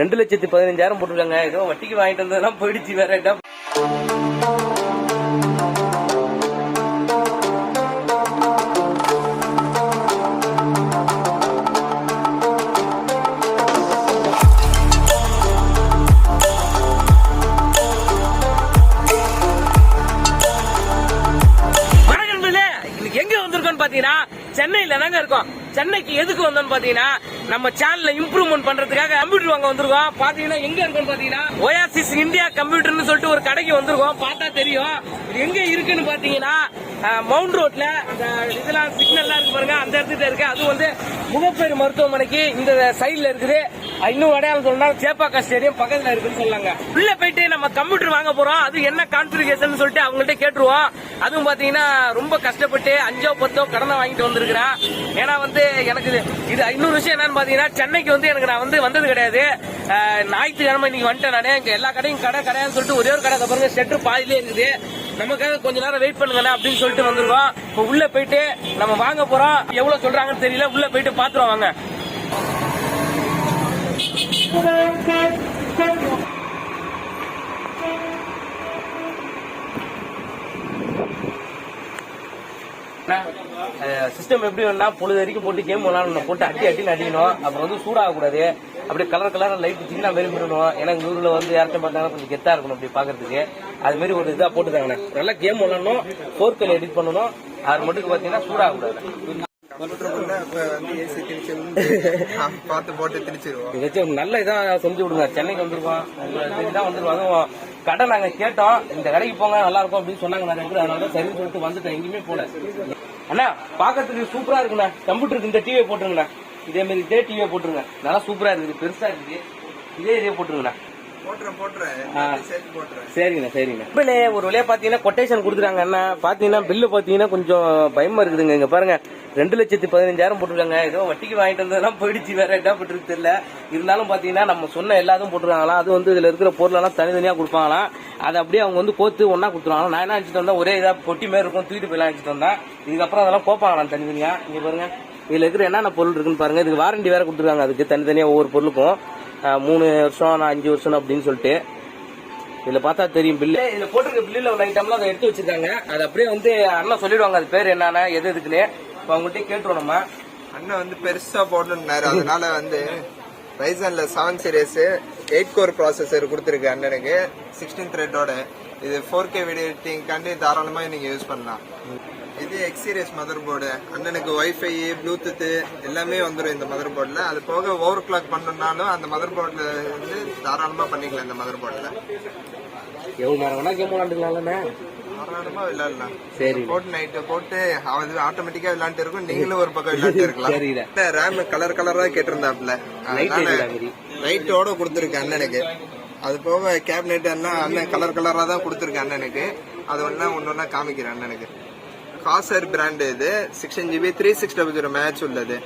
ரெண்டு லட்சத்தி பதினஞ்சாயிரம் போட்டிருக்காங்க. ஏதோ வட்டிக்கு வாங்கிட்டு வந்ததெல்லாம் போயிடுச்சு வேற இடம் எங்க வந்திருக்கோம்னு பாத்தீங்கன்னா சென்னையில தாங்க இருக்கோம். சென்னைக்கு எதுக்கு வந்தோம்னு பாத்தீங்கன்னா நம்ம சேனல்ல இம்ப்ரூவ்மெண்ட் பண்றதுக்காக கம்ப்யூட்டர் வாங்க வந்திருக்கோம். பாத்தீங்கன்னா எங்க இருக்கோம் பாத்தீங்கன்னா ஓயாசிஸ் இந்தியா கம்ப்யூட்டர்னு சொல்லிட்டு ஒரு கடைக்கு வந்திருக்கோம். பார்த்தா தெரியும். இது எங்க இருக்குன்னு பாத்தீங்கன்னா மவுண்ட் ரோட்ல இந்த இதெல்லாம் சிக்னல்லாம் இருக்கு பாருங்க அந்த இடத்துல இருக்கு. அது வந்து முகப்பேறு மருத்துவமனைக்கு இந்த சைட்ல இருக்குது. இன்னும் அடையாளம் சொல்லணும்னா சேப்பாக்கா ஸ்டேடியம் பக்கத்துல இருக்குன்னு சொல்லாங்க உள்ள போயிட்டு நம்ம கம்ப்யூட்டர் வாங்க போறோம். அது என்ன கான்ஃபிகரேஷன் சொல்லிட்டு அவங்கள்ட்ட கேட்டுருவோம். அதுவும் பாத்தீங்கன்னா ரொம்ப கஷ்டப்பட்டு அஞ்சோ பத்தோ கடனை வாங்கிட்டு வந்திருக்கிறேன் ஏன்னா வந்து எனக்கு இது- இது இன்னொரு விஷயம் என்னன்னு பாத்தீங்கன்னா சென்னைக்கு வந்து எனக்கு நான் வந்து வந்தது கிடையாது. ஞாயிற்றுக்கிழமை இன்னைக்கு வந்துட்டேன் நானே. இங்க எல்லா கடையும் கடை கடையான்னு சொல்லிட்டு ஒரே ஒரு கடை பாருங்க செட்டு பாதிலே இருக்குது. நமக்காக கொஞ்ச நேரம் வெயிட் பண்ணுங்கண்ணா அப்படின்னு சொல்லிட்டு வந்திருக்கோம். இப்போ உள்ள போயிட்டு நம்ம வாங்க போறோம். எவ்வளவு சொல்றாங்கன்னு தெரியல. உள்ள போயிட்டு பாத்துருவோம் வாங்க. சிஸ்டம் எப்படி வேணா பொழுது வரைக்கும் போட்டு கேம் விளாடணும். போட்டு அடி அடின்னு அடிக்கணும். அப்புறம் வந்து சூடாக கூடாது அப்படியே கலர் கலராக லைட் சின்ன மாரி விடணும் ஏன்னா எங்க ஊர்ல வந்து யார்ட்டும் பார்த்தாங்கன்னா கொஞ்சம் கெத்தாக இருக்கணும் அப்படி பாக்குறதுக்கு அது மாதிரி ஒரு இதா போட்டுதாங்கண்ணே நல்லா கேம் விளாடணும் ஃபோர் கேல எடிட் பண்ணணும். அது மட்டும் பார்த்தீங்கன்னா சூடாக கூடாது நல்ல இதா செஞ்சு விடுங்க. சென்னைக்கு வந்திருக்கோம் உங்களுக்கு தான் வந்திருக்கோம் கடை நாங்க கேட்டோம். இந்த கடைக்கு போங்க நல்லா இருக்கும் அப்படின்னு சொன்னாங்க. நிறைய பேர். அதனால சரின்னு சொல்லிட்டு வந்துட்டேன். எங்கேயுமே போல அண்ணா பாக்கிறதுக்கு சூப்பரா இருக்குண்ணா. கம்ப்யூட்டருக்கு இந்த டிவியை போட்டுருங்கண்ணா. இதே மாதிரி இதே டிவியை போட்டுருங்க. நல்லா சூப்பரா இருக்குது. பெருசா இருக்குது. இதே இதே போட்டுருங்கண்ணா சரிங்கண்ணா சரிங்கண்ணா பில்லு ஒரு வழியா பாத்தீங்கன்னா கொட்டேஷன் கொடுத்துருக்காங்க அண்ணா பாத்தீங்கன்னா பில்லு பாத்தீங்கன்னா கொஞ்சம் பயமா இருக்குதுங்க. இங்க பாருங்க. ரெண்டு லட்சத்தி பதினஞ்சாயிரம் போட்டிருக்காங்க. ஏதோ வட்டிக்கு வாங்கிட்டு வந்ததெல்லாம் போயிடுச்சு. வேற என்ன பண்றது தெரியல. இருந்தாலும் பாத்தீங்கன்னா நம்ம சொன்ன எல்லாத்தையும் போட்டுருக்காங்களாம். அது வந்து இதுல இருக்கிற பொருளெல்லாம் தனித்தனியா கொடுப்பாங்களாம். அதை அப்படியே அவங்க வந்து கோத்து ஒன்னா கொடுத்துருவாங்க நான் என்ன நினைச்சிட்டு வந்தா ஒரே இதா பொட்டி மாதிரி இருக்கும். தூக்கிட்டு போயலாம் நினைச்சிட்டு வந்தேன். இதுக்கப்புறம் அதெல்லாம் கோப்பாங்களாம் தனித்தனியா? இங்க பாருங்க. இதில் இருக்கிற என்னென்ன பொருள் இருக்குன்னு பாருங்க. இதுக்கு வாரண்டி வேற கொடுத்துருக்காங்க. அதுக்கு தனித்தனியாக ஒவ்வொரு பொருளுக்கும் மூணு வருஷம் நான் அஞ்சு வருஷம் அப்படின்னு சொல்லிட்டு. இதுல பார்த்தா தெரியும் பில்லு இதுல போட்டிருக்க பில்லுல உள்ள ஐட்டம்லாம் அதை எடுத்து வச்சிருக்காங்க. அது அப்படியே வந்து அண்ணன் சொல்லிடுவாங்க. அது பேர் என்னன்னா எது எதுக்குன்னு. இப்போ அவங்கள்ட்ட கேட்டுருவோம் நம்ம. அண்ணன் வந்து பெருசா போடணும்னாரு அதனால வந்து ரைசன்ல seven series eight core processor கொடுத்துருக்கு அண்ணனுக்கு. சிக்ஸ்டீன் த்ரெட்டோட இது ஃபோர் கே வீடியோ எடிட்டிங்காண்டி தாராளமா நீங்க யூஸ் பண்ணலாம். இது எக்ஸ் சீரியஸ் மதர் போர்டு அண்ணனுக்கு வைஃபை ப்ளூடூத் எல்லாமே வந்துடும் இந்த மதர் போர்டில் அது போக ஓவர் கிளாக் பண்ணணும்னாலும் அந்த மதர் போர்டில் வந்து தாராளமா பண்ணிக்கலாம் இந்த மதர் போர்டில் எவ்வளவு நேரம் வேணா கேம் விளாண்டுக்கலாம்லண்ணே தாராளமா விளையாடலாம். சரி. போட்டு நைட்டு போட்டு அது ஆட்டோமேட்டிக்கா விளையாண்டு இருக்கும். நீங்களும் ஒரு பக்கம் விளையாண்டு இருக்கலாம். ரேம் கலர் கலரா கேட்டிருந்தாப்ல லைட் அதனால எரியல மாதிரி லைட்டோட கொடுத்துருக்கு அண்ணனுக்கு. அது போக கேபினெட் எல்லாம் அண்ணன் கலர் கலரா தான் கொடுத்துருக்கு அண்ணனுக்கு. அது ஒன்னா ஒன்னு ஒன்னா காமிக்கிறேன் அண்ணனுக்கு. காசர் பிராண்ட் இது. Sixteen GB three six double zero match உள்ளது.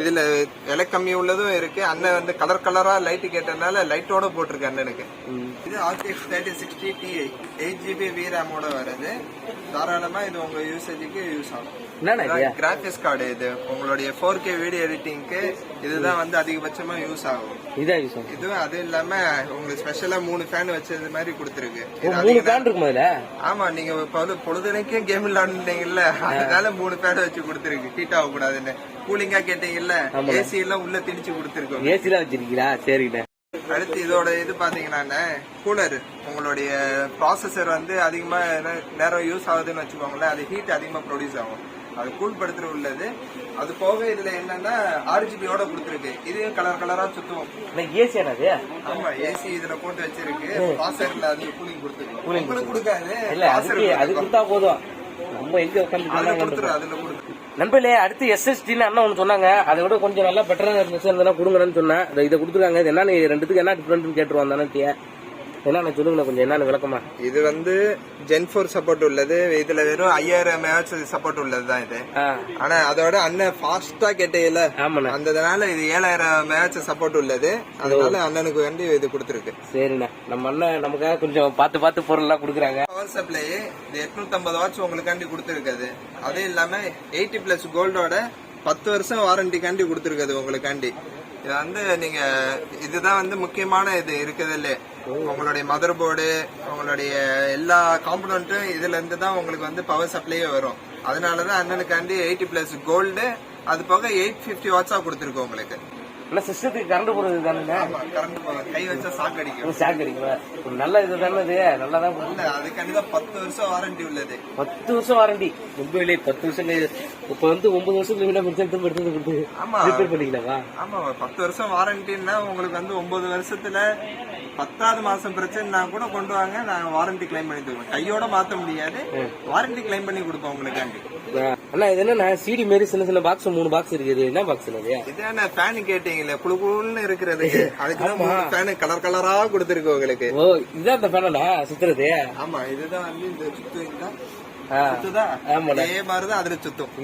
இதுல விலை கம்மி உள்ளதும் இருக்கு. அண்ணன் வந்து கலர் கலரா லைட் கேட்டதுனால லைட்டோட போட்டிருக்கு அண்ணனுக்கு. இது RTX thirty sixty Ti eight GB V ரேமோட வருது தாராளமா இது உங்க யூசேஜுக்கு யூஸ் ஆகும். கிராபிக்ஸ் கார்டு இது? உங்களுடைய ஃபோர் கே வீடியோ எடிட்டிங்க்கு இதுதான் வந்து அதிகபட்சமா யூஸ் ஆகும். இதான் விஷயம் இது அது இல்லாம உங்களுக்கு ஸ்பெஷலா மூணு ஃபேன் வச்சது மாதிரி கொடுத்துருக்கு. மூணு அதிக- பேன் இருக்கும் அதுல ஆமா நீங்க பொழுது பொழுதுனைக்கும் கேம் விளையாடுனீங்கல்ல அதனால மூணு ஃபேன் வச்சு கொடுத்துருக்கு. ஹீட் ஆக கூடாதுன்னு கூலிங்கா கேட்டீங்கல்ல. ஏசி எல்லாம் உள்ள திணிச்சு கொடுத்துருக்கு ஏசிலாம் வச்சிருக்கீங்களா? சரிண்ணே. அடுத்து இதோட இது பாத்தீங்கன்னா கூலர் உங்களுடைய ப்ராசஸர் வந்து அதிகமா நேரம் யூஸ் ஆகுதுன்னு வச்சுக்கோங்களேன் அது ஹீட் அதிகமா ப்ரொடியூஸ் ஆகும். அது கூல் படுத்துற உள்ளது. அது போக இதுல என்னன்னா ஆர்ஜிபியோட கொடுத்துருக்கு. இதையும் கலர் கலரா சுத்துவோம். ஏசி என்னது ஆமா ஏசி இதுல போட்டு வச்சிருக்கு. ப்ராசஸர்ல அது கூலிங் கொடுத்துருக்கு உங்களுக்கு கொடுக்காது. இல்ல அதுக்கு அது கொடுத்தா போதும். நம்ம எங்க உட்காந்து அதுல கொடுத்துரு நண்பர்களே அடுத்து எஸ்எஸ்டின்னு அண்ணன் ஒன்று சொன்னாங்க. அதை விட கொஞ்சம் நல்லா பெட்டராக இருந்துச்சு இருந்ததுன்னா கொடுங்கன்னு சொன்னேன். இதை- இதை கொடுத்துருக்காங்க. இது என்னன்னு ரெண்டுத்துக்கு என்ன டிஃப்ரெண்ட்னு கேட்டுருவான் தானே என்னன்னு சொல்லுங்க கொஞ்சம் என்னன்னு விளக்கமா? இது வந்து ஜென் ஃபோர் சப்போர்ட் உள்ளது. இதுல வெறும் ஐயாயிரம் மேட்ச் சப்போர்ட் உள்ளது தான் இது. ஆனா அதோட அண்ணன் ஃபாஸ்டா கேட்டீங்கல்ல அந்ததுனால இது ஏழாயிரம் மேட்ச் சப்போர்ட் உள்ளது. அதனால அண்ணனுக்கு வேண்டி இது கொடுத்துருக்கு. சரிண்ணே. நம்ம அண்ணன் நமக்காக கொஞ்சம் பார்த்து பார்த்து பொருள்லாம் கொடுக்குறாங்க. பவர் சப்ளை இது 850 வாட்ஸ் உங்களுக்காண்டி கொடுத்துருக்குது அது. இல்லாம எயிட்டி பிளஸ் கோல்டோட பத்து வருஷம் வாரண்டிக்காண்டி கொடுத்துருக்குது உங்களுக்காண்டி. இது வந்து நீங்க இதுதான் வந்து முக்கியமான இது இருக்குதுல்ல உங்களுடைய மதர் போர்டு உங்களுடைய எல்லா காம்பனண்ட்டும் இதுல இருந்து தான் உங்களுக்கு வந்து பவர் சப்ளையே வரும். அதனாலதான் அண்ணனுக்காண்டி எயிட்டி பிளஸ் கோல்டு அது போக எயிட் பிப்டி வாட்ஸா கொடுத்துருக்கோம் உங்களுக்கு. ஆனா சிஸ்டத்துக்கு கரண்ட் போடுறது தானே ஆமா கரண்ட் கை வச்சா சாக் அடிக்கும். ஷாக் அடிக்குமா? ஒரு நல்ல இது தானே இது நல்லா தான் இல்ல அதுக்காண்டி தான் பத்து வருஷம் வாரண்டி உள்ளது. பத்து வருஷம் வாரண்டி மொபைலே பத்து வருஷம் இப்ப வந்து ஒன்பது வருஷத்துக்கு முன்னாடி எடுத்து எடுத்து எடுத்து கொடுத்து ஆமா. ரிப்பேர் பண்ணிக்கலாமா? ஆமா பத்து வருஷம் வாரண்டின்னா உங்களுக்கு வந்து ஒன்பது வருஷத்துல பத்தாவது மாசம் பிரச்சனைனா கூட கொண்டு வாங்க நாங்க வாரண்டி கிளைம் பண்ணி தருவோம். கையோட மாத்த முடியாது. வாரண்டி கிளைம் பண்ணி கொடுப்போம் உங்களுக்காண்டி. அண்ணா இது என்ன சிடி மாரி சின்ன சின்ன பாக்ஸ் மூணு பாக்ஸ் இருக்குது. என்ன பாக்ஸ் அது? இதான ஃபேன் கேட்டீங்களே குழு குழுன்னு இருக்கிறது. அதுக்கு ஃபேன் கலர் கலரா கொடுத்துருக்கு உங்களுக்கு. ஓ இதுதான் அந்த ஃபேனடா சுத்துறது? ஆமா இதுதான் வந்து இந்த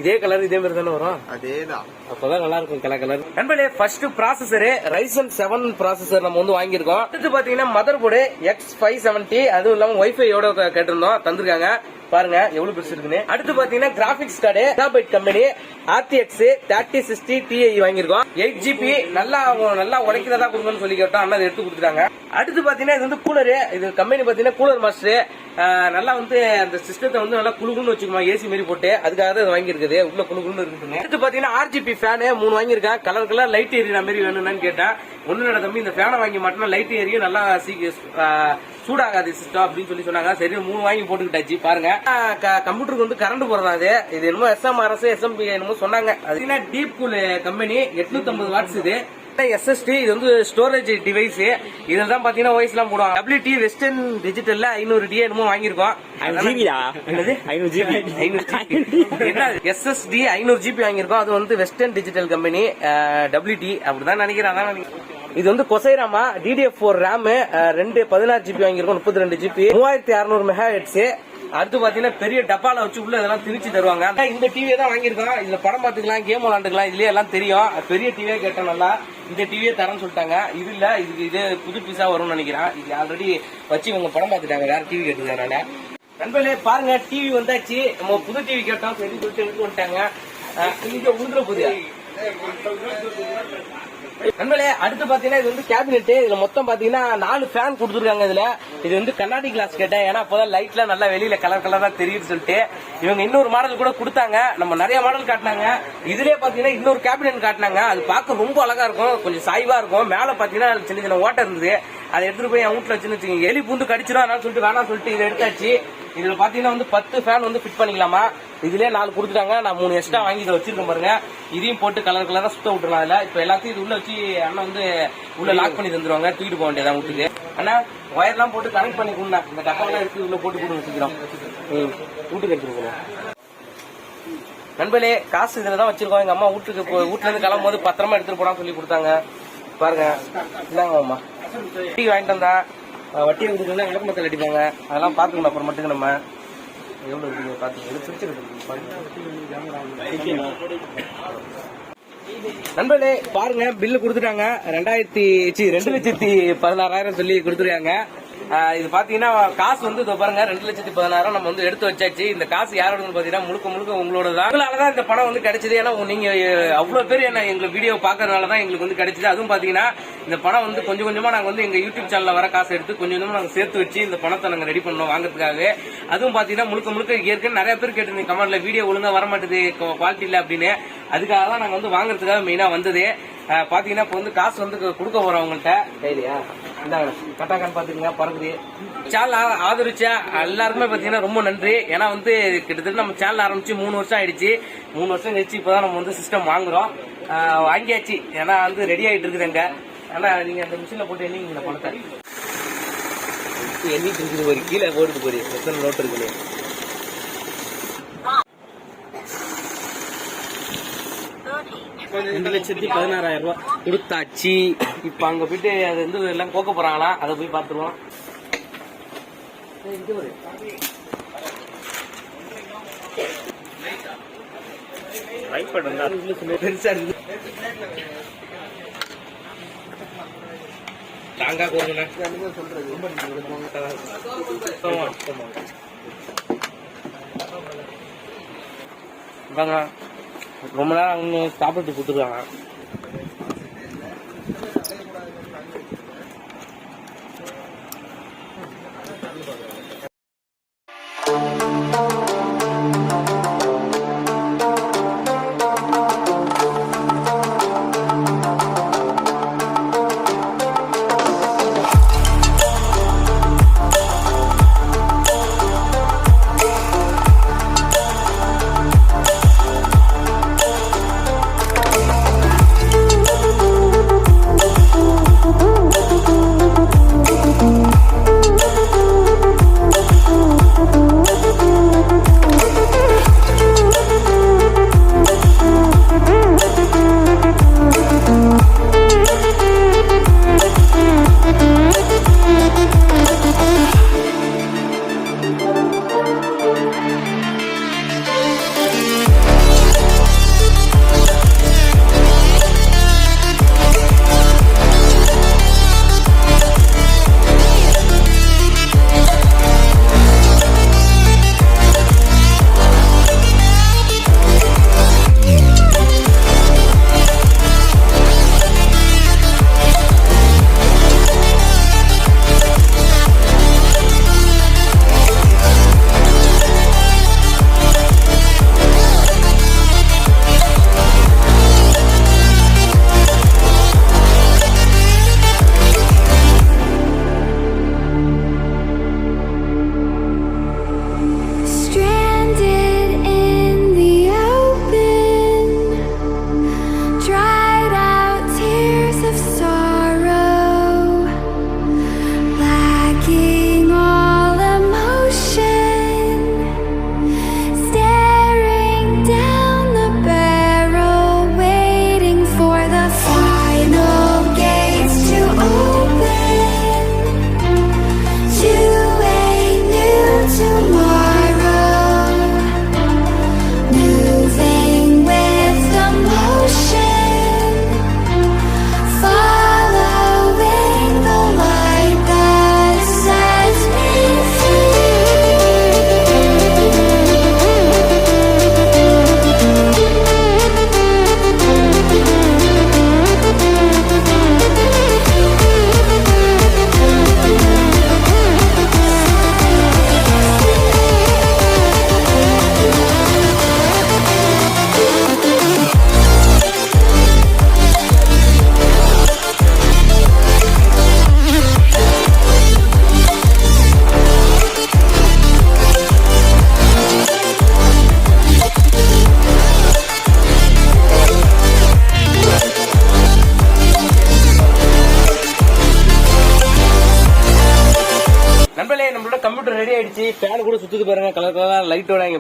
இதே கலர் இதே மாதிரி தானே வரும்? அதேதான். அப்பதான் நல்லா இருக்கும் கலர் கலர் நண்பர்களே first processor Ryzen seven processor நம்ம வந்து வாங்கியிருக்கோம். அடுத்து பாத்தீங்கன்னா motherboard X five seventy அதுவும் இல்லாம ஒய்ஃபையோட கேட்டிருந்தோம் தந்திருக்காங்க. பாருங்க எவ்வளவு பெருசு இருக்குன்னு. அடுத்து பாத்தீங்கன்னா graphics card graphite company RTX thirty sixty Ti வாங்கியிருக்கோம். எயிட் ஜிபி நல்லா நல்லா உழைக்கிறதா கொடுங்கன்னு சொல்லி கேட்டோம். அண்ணா அதை எடுத்து கொடுத்துட்டாங்க. அடுத்து பாத்தீங்கன்னா இது வந்து கூலரு இது கம்பெனி பாத்தீங்கன்னா கூலர் மாஸ்டர் நல்லா வந்து அந்த சிஸ்டத்தை வந்து நல்லா குழுகுன்னு வச்சுக்குமா ஏசி மாதிரி போட்டு அதுக்காக தான் வாங்கியிருக்குது. உள்ள குழுகுன்னு இருக்குது அடுத்து பாத்தீங்கன்னா ஆர்ஜிபி ஃபேனு மூணு வாங்கியிருக்கேன். கலர் கலர் லைட் ஏரியா மாதிரி வேணும்னு கேட்டேன். ஒன்னு நட தம்பி இந்த ஃபேனை வாங்கி மாட்டினா லைட் எரியும் நல்லா சீக்கிரம் சூடாகாது சிஸ்டம் அப்படின்னு சொல்லி சொன்னாங்க. சரி மூணு வாங்கி போட்டுக்கிட்டாச்சு பாருங்க. கம்ப்யூட்டருக்கு வந்து கரண்ட் போறதா அது? இது என்னமோ எஸ்எம்ஆர்எஸ் எஸ்எம்பி என்னமோ சொன்னாங்க. அது டீப் கூல் கம்பெனி 850 வாட்ஸ் இது. எஸ்எஸ்டி இது வந்து ஸ்டோரேஜ் டிவைஸ் இதுல தான் பாத்தீங்கன்னா வாய்ஸ் எல்லாம் போடுவாங்க. டபிள்யூடி வெஸ்டர்ன் டிஜிட்டல்ல ஐநூறு டி என்னமோ வாங்கியிருக்கோம். ஐநூறு ஜிபி என்ன எஸ்எஸ்டி ஐநூறு ஜிபி வாங்கியிருக்கோம். அது வந்து வெஸ்டர்ன் டிஜிட்டல் கம்பெனி டபிள்யூடி அப்படிதான் நினைக்கிறேன் அதான் நினைக்கிறேன். இது வந்து கொசைராமா டிடிஎஃப் ஃபோர் ரேம் ரெண்டு பதினாறு ஜிபி வாங்கியிருக்கோம் முப்பத்தி ரெண்டு ஜிபி மூவாயிரத்தி அறுநூறு மெகா ஹெட்ஸ் அடுத்து பாத்தீங்கன்னா பெரிய டப்பால வச்சு உள்ள இதெல்லாம் திரிச்சு தருவாங்க. இந்த டிவியை தான் வாங்கியிருக்கோம். இதுல படம் பாத்துக்கலாம் கேம் விளாண்டுக்கலாம் இதுலயே எல்லாம் தெரியும். பெரிய டிவியே கேட்டேன் நல்லா. இந்த டிவியே தரேன்னு சொல்லிட்டாங்க. இது இல்ல இதுக்கு இது புது பீஸா வரும்னு நினைக்கிறேன். இது ஆல்ரெடி வச்சு இவங்க படம் பார்த்துட்டாங்க. வேற டிவி கேட்டுருக்காங்க நண்பர்களே பாருங்க டிவி வந்தாச்சு. நம்ம புது டிவி கேட்டோம். சரி சொல்லிட்டு எடுத்து வந்துட்டாங்க. இங்க உழுதுற புது நண்பர்களே அடுத்து பாத்தீங்கன்னா இது வந்து கேபினெட் இதுல மொத்தம் பாத்தீங்கன்னா நாலு ஃபேன் கொடுத்துருக்காங்க இதுல. இது வந்து கண்ணாடி கிளாஸ் கேட்டேன். ஏன்னா அப்பதான் லைட்ல நல்லா வெளியில கலர் கலரா தெரியுது சொல்லிட்டு. இவங்க இன்னொரு மாடல் கூட கொடுத்தாங்க. நம்ம நிறைய மாடல் காட்டினாங்க. இதுலயே பாத்தீங்கன்னா இன்னொரு கேபினெட் காட்டினாங்க. அது பார்க்க ரொம்ப அழகா இருக்கும். கொஞ்சம் சாய்வா இருக்கும். மேல பாத்தீங்கன்னா சின்ன சின்ன ஓட்டை இருந்தது. அதை எடுத்துட்டு போய் என் வீட்டுல வச்சுன்னு வச்சுக்கோங்க. எலி பூந்து கடிச்சிடும் அதனால சொல்லிட்டு வேணாம் சொல்லிட்டு இதை எடுத்தாச்சு. இதுல பாத்தீங்கன்னா வந்து பத்து ஃபேன் வந்து ஃபிட் பண்ணிக்கலாமா? இதுலயே நாலு கொடுத்துட்டாங்க. நான் மூணு எக்ஸ்ட்ரா வாங்கி இதை வச்சிருக்கேன் பாருங்க. இதையும் போட்டு கலர் கலரா சுத்த விட்டுறலாம் அதுல. இப்ப எல்லாத்தையும் இது உள்ள வச்சு அண்ணன் வந்து உள்ள லாக் பண்ணி தந்துருவாங்க. தூக்கிட்டு போக வேண்டியதான் வீட்டுக்கு. அண்ணா ஒயர்லாம் போட்டு கனெக்ட் பண்ணி கொடுங்க இந்த டப்பாலாம் எடுத்து உள்ள போட்டு கொடுங்க வச்சுக்கிறோம் ம் வீட்டுக்கு எடுத்துட்டு நண்பர்களே காசு இதுல தான் வச்சிருக்கோம். எங்க அம்மா வீட்டுக்கு போ- வீட்டுல இருந்து கிளம்பும் போது பத்திரமா எடுத்துட்டு போனா சொல்லி கொடுத்தாங்க. பாருங்க. இந்தாங்க அம்மா வட்டி வாங்கிட்டு வந்தா வட்டி வட்டியை கொடுக்கணும் விளக்கமத்தில் அடிப்பாங்க. அதெல்லாம் பார்த்துக்கணும். அப்புறம் மட்டும் நம்ம எவ்வளோ இருக்குங்க பாத்துக்கணும் நண்பர்களே பாருங்க பில்லு கொடுத்துட்டாங்க. ரெண்டாயிரத்தி ரெண்டு லட்சத்தி பதினாறாயிரம் சொல்லி கொடுத்துருக்காங்க. இது பாத்தீங்கன்னா காசு வந்து இதோ பாருங்க ரெண்டு லட்சத்தி பதினாயிரம் நம்ம வந்து எடுத்து வச்சாச்சு. இந்த காசு யாரோடன்னு பாத்தீங்கன்னா முழுக்க முழுக்க உங்களோட தான். உங்களாலதான் இந்த பணம் வந்து கிடைச்சது. ஏன்னா நீங்க அவ்வளவு பேர் என்ன எங்க வீடியோ பாக்குறதுனால தான் எங்களுக்கு வந்து கிடைச்சது. அதுவும் பாத்தீங்கன்னா இந்த பணம் வந்து கொஞ்சம் கொஞ்சமா நாங்க வந்து எங்க யூடியூப் சேனல்ல வர காசு எடுத்து கொஞ்சம் கொஞ்சமா நாங்க சேர்த்து வச்சு இந்த பணத்தை நாங்க ரெடி பண்ணோம் வாங்குறதுக்காக. அதுவும் பாத்தீங்கன்னா முழுக்க முழுக்க ஏற்கனவே நிறைய பேர் கேட்டிருந்தீங்க கமெண்ட்ல வீடியோ ஒழுங்கா வர மாட்டேது குவாலிட்டி இல்ல அப்படின்னு. அதுக்காக தான் நாங்க வந்து வாங்குறதுக்காக மெயினா வந்தது. பாத்தீங்கன்னா இப்ப வந்து காசு வந்து கொடுக்க போறோம் அவங்கள்ட்ட கையிலையா இந்தாங்க கட்டாக்கான்னு பாத்துக்கங்க பறக்குது. சேனல் ஆதரிச்சா எல்லாருக்குமே பாத்தீங்கன்னா ரொம்ப நன்றி. ஏன்னா வந்து கிட்டத்தட்ட நம்ம சேனல் ஆரம்பிச்சு மூணு வருஷம் ஆயிடுச்சு. மூணு வருஷம் கழிச்சு இப்பதான் நம்ம வந்து சிஸ்டம் வாங்குகிறோம் வாங்கியாச்சு. ஏன்னா வந்து ரெடி ஆகிட்டு இருக்குதுங்க ஆனா நீங்கள் அந்த மிஷினில் போட்டு எண்ணிங்க இந்த பணத்தை. எண்ணிட்டு இருக்குது ஒரு கீழே போட்டுட்டு போய் எத்தனை நோட்டு இருக்குன்னு? ரெண்டு லட்சத்தி பதினாறாயிரம் ரூபாய் கொடுத்தாச்சு. இப்ப அங்க போயிட்டு அது வந்து எல்லாம் கோக்க போறாங்களா? அதை போய் இருக்கு தாங்கா ஆமா. ரொம்ப நேரம் அவங்க சாப்பிட்டு கொடுத்துருக்காங்க.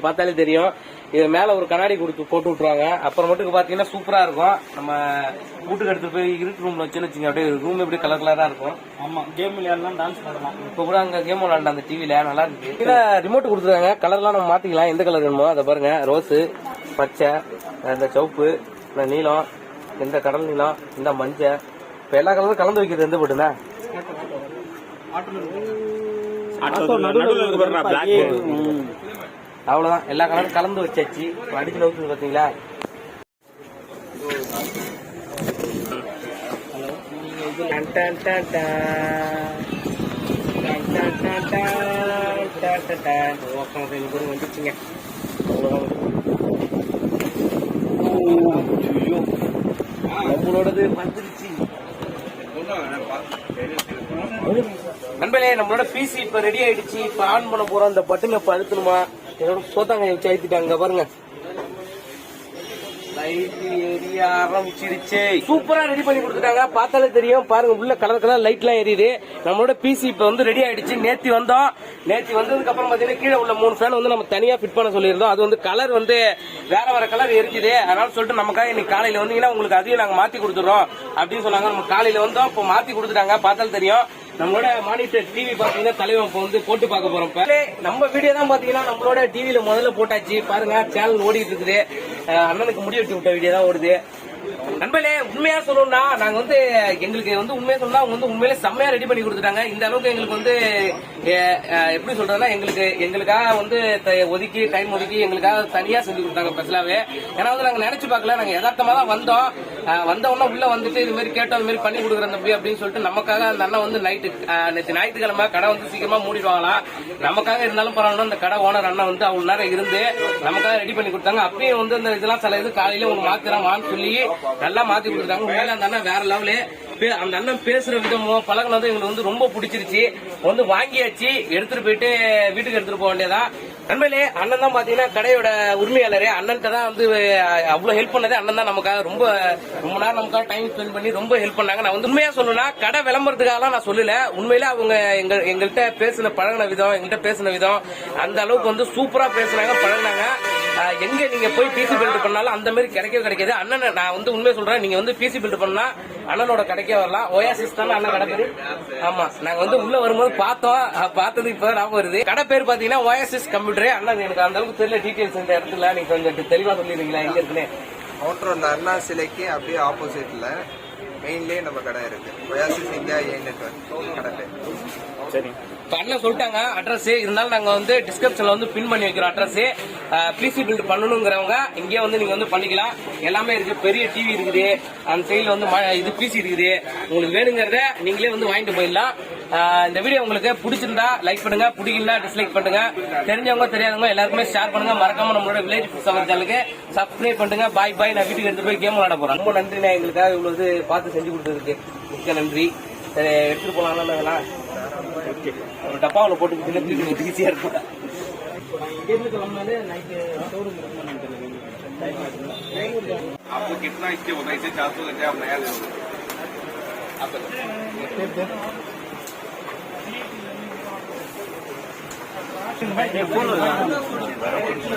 பார்த்தாலே தெரியும். இது மேல ஒரு கண்ணாடி கொடுத்து போட்டு விட்டுருவாங்க. அப்புறம் மட்டும் பாத்தீங்கன்னா சூப்பரா இருக்கும். நம்ம வீட்டுக்கு எடுத்து போய் இருட்டு ரூம்ல வச்சுன்னு வச்சுங்க அப்படியே ரூம் எப்படி கலர் கலரா இருக்கும். ஆமா கேம் விளையாடலாம் டான்ஸ் பண்ணலாம் இப்ப கூட அங்க கேம் விளாண்ட அந்த டிவில நல்லா இருக்கு. இதுல ரிமோட் கொடுத்துருக்காங்க. கலர்லாம் நம்ம மாத்திக்கலாம். எந்த கலர் வேணுமோ அதை பாருங்க. ரோஸ் பச்சை இந்த சிவப்பு இந்த நீலம் இந்த கடல் நீலம் இந்த மஞ்சள். இப்ப எல்லா கலரும் கலந்து வைக்கிறது எந்த போட்டுனா அவ்வளவுதான் எல்லா கலரும் கலந்து வச்சாச்சு இப்ப அடிச்சு நவுத்து பார்த்தீங்களா டன் டன் டன் டன். டன் டன் ஐயோ. நம்மளோடது வந்துருச்சு நண்பர்களே நம்மளோட பிசி இப்ப ரெடி ஆயிடுச்சு இப்ப ஆன் பண்ண போறோம் இந்த பட்டனை இப்ப அழுத்தணுமா என்னோட சோத்தாங்க வச்சு அழுத்திட்டாங்க பாருங்க. சூப்பரா ரெடி பண்ணி கொடுத்துட்டாங்க. பார்த்தாலே தெரியும். பாருங்க உள்ள கலர் கலர் லைட் எல்லாம் எரியுது. நம்மளோட பிசி இப்ப வந்து ரெடி ஆயிடுச்சு. நேத்தி வந்தோம். நேத்தி வந்ததுக்கு அப்புறம் பாத்தீங்கன்னா கீழே உள்ள மூணு ஃபேன் வந்து நம்ம தனியா ஃபிட் பண்ண சொல்லியிருந்தோம். அது வந்து கலர் வந்து வேற வேற கலர் எரிஞ்சுது அதனால சொல்லிட்டு நமக்காக இன்னைக்கு காலையில வந்தீங்கன்னா உங்களுக்கு அதையும் நாங்க மாத்தி கொடுத்துறோம் அப்படின்னு சொன்னாங்க. நம்ம காலையில வந்தோம். இப்போ மாத்தி கொடுத்துட்டாங்க. பார்த்தாலும் தெரியும். நம்மளோட மானிட்டர் டிவி பாத்தீங்கன்னா தலைவன் வந்து போட்டு பார்க்க போறோம். நம்ம வீடியோ தான் பாத்தீங்கன்னா நம்மளோட டிவியில முதல்ல போட்டாச்சு. பாருங்க சேனல் ஓடிட்டு இருக்குது. அண்ணனுக்கு முடிவெட்டு விட்ட வீடியோ தான் ஓடுது. நண்பர்களே உண்மையா சொல்லணும்னா நாங்க வந்து எங்களுக்கு வந்து உண்மையா சொல்லணும் அவங்க வந்து உண்மையிலே செம்மையா ரெடி பண்ணி கொடுத்துட்டாங்க. இந்த அளவுக்கு எங்களுக்கு வந்து எப்படி சொல்றதுன்னா எங்களுக்கு எங்களுக்காக வந்து த- ஒதுக்கி டைம் ஒதுக்கி எங்களுக்காக தனியா செஞ்சு கொடுத்தாங்க ஸ்பெஷலாவே ஏன்னா வந்து நாங்க நினைச்சு பார்க்கல நாங்க யதார்த்தமா தான் வந்தோம். வந்த உடனே உள்ள வந்துட்டு இது மாதிரி கேட்டோம் இது மாதிரி பண்ணி கொடுக்குற தம்பி அப்படின்னு சொல்லிட்டு நமக்காக அந்த அண்ணன் வந்து நைட்டு நேற்று ஞாயிற்றுக்கிழமை கடை வந்து சீக்கிரமா மூடிடுவாங்களாம். நமக்காக இருந்தாலும் பரவாயில்ல அந்த கடை ஓனர் அண்ணன் வந்து அவ்வளவு நேரம் இருந்து நமக்காக ரெடி பண்ணி கொடுத்தாங்க. அப்பயும் வந்து அந்த இதெல்லாம் சில இது காலையில உங்களுக்கு மாத்திரம் வான்னு சொல்லி நல்லா மாத்தி கொடுத்தாங்க உண்மையில அந்த அண்ணன் வேற லெவலு பே- அந்த அண்ணன் பேசுற விதமும் பழகினதும் எங்களுக்கு வந்து ரொம்ப பிடிச்சிருச்சு. வந்து வாங்கியாச்சு எடுத்துட்டு போயிட்டு வீட்டுக்கு எடுத்துட்டு போக வேண்டியதா நண்பர்களே அண்ணன் தான் பாத்தீங்கன்னா கடையோட உரிமையாளரே. அண்ணன்ட்ட தான் வந்து அவ்வளவு ஹெல்ப் பண்ணதே. அண்ணன் தான் நமக்காக ரொம்ப ரொம்ப நேரம் நமக்காக டைம் ஸ்பெண்ட் பண்ணி ரொம்ப ஹெல்ப் பண்ணாங்க. நான் வந்து உண்மையா சொல்லணும்னா கடை விளம்பரத்துக்காகலாம் நான் சொல்லல. உண்மையில அவங்க எங்க எங்கள்கிட்ட பேசின பழகின விதம் எங்கள்கிட்ட பேசின விதம் அந்த அளவுக்கு வந்து சூப்பரா பேசினாங்க பழகினாங்க. எங்க நீங்க போய் பிசி பில்ட் பண்ணாலும் அந்த மாதிரி கிடைக்கவே கிடைக்காது. அண்ணன் நான் வந்து உண்மையை சொல்றேன் நீங்க வந்து பிசி பில்ட் பண்ணா அண்ணனோட கடைக்கே வரலாம். ஓயாசிஸ் தானே அண்ணன் கடை பேரு? ஆமா. நாங்க வந்து உள்ள வரும்போது பார்த்தோம். பார்த்தது இப்பதான் ஞாபகம் வருது. கடை பேர் பாத்தீங்கன்னா ஓயாசிஸ் கம்ப்யூட்டர் அண்ணன் எனக்கு அந்த அளவுக்கு தெரியல டீட்டெயில்ஸ் இந்த இடத்துல. நீங்க கொஞ்சம் தெளிவா சொல்லிடுறீங்களா? எங்க இருக்குன்னு? அவுட்டர் அந்த அண்ணா சிலைக்கு அப்படியே ஆப்போசிட்ல மெயின்லயே நம்ம கடை இருக்கு. ஒயாசிஸ் இந்தியா ஏ நெட்வொர்க் கடை சரி. இப்ப அண்ணன் சொல்லிட்டாங்க அட்ரஸ் இருந்தாலும் நாங்க வந்து டிஸ்கிரிப்ஷன்ல வந்து பின் பண்ணி வைக்கிறோம் அட்ரஸ் பிசி பில்ட் பண்ணணுங்கிறவங்க இங்கேயே வந்து நீங்க வந்து பண்ணிக்கலாம். எல்லாமே இருக்கு பெரிய டிவி இருக்குது. அந்த சைடில் வந்து இது பிசி இருக்குது. உங்களுக்கு வேணுங்கிறத நீங்களே வந்து வாங்கிட்டு போயிடலாம். இந்த வீடியோ உங்களுக்கு பிடிச்சிருந்தா லைக் பண்ணுங்க பிடிக்கலனா டிஸ்லைக் பண்ணுங்க. தெரிஞ்சவங்க தெரியாதவங்க எல்லாருக்குமே ஷேர் பண்ணுங்க. மறக்காம நம்மளோட வில்லேஜ் ஃபுட் சவர் சேனலுக்கு சப்ஸ்கிரைப் பண்ணுங்க. பாய் பாய் நான் வீட்டுக்கு எடுத்து போய் கேம் விளையாட போறேன். ரொம்ப நன்றி நான் எங்களுக்காக இவ்வளவு பார்த்து செஞ்சு கொடுத்ததுக்கு. மிக்க நன்றி. சரி எடுத்துட்டு போலாம்ல அதெல்லாம் ஒரு டப்பாவில் போட்டு ஈஸியா இருக்கும் இங்கிருந்து கிளம்பினாலே நைட்டு ஷோரூம் இருக்குமான்னு தெரியல आपको कितना इसके होगा इसे चार सौ लेते आप नया ले लो आप बताओ। ஃபோன்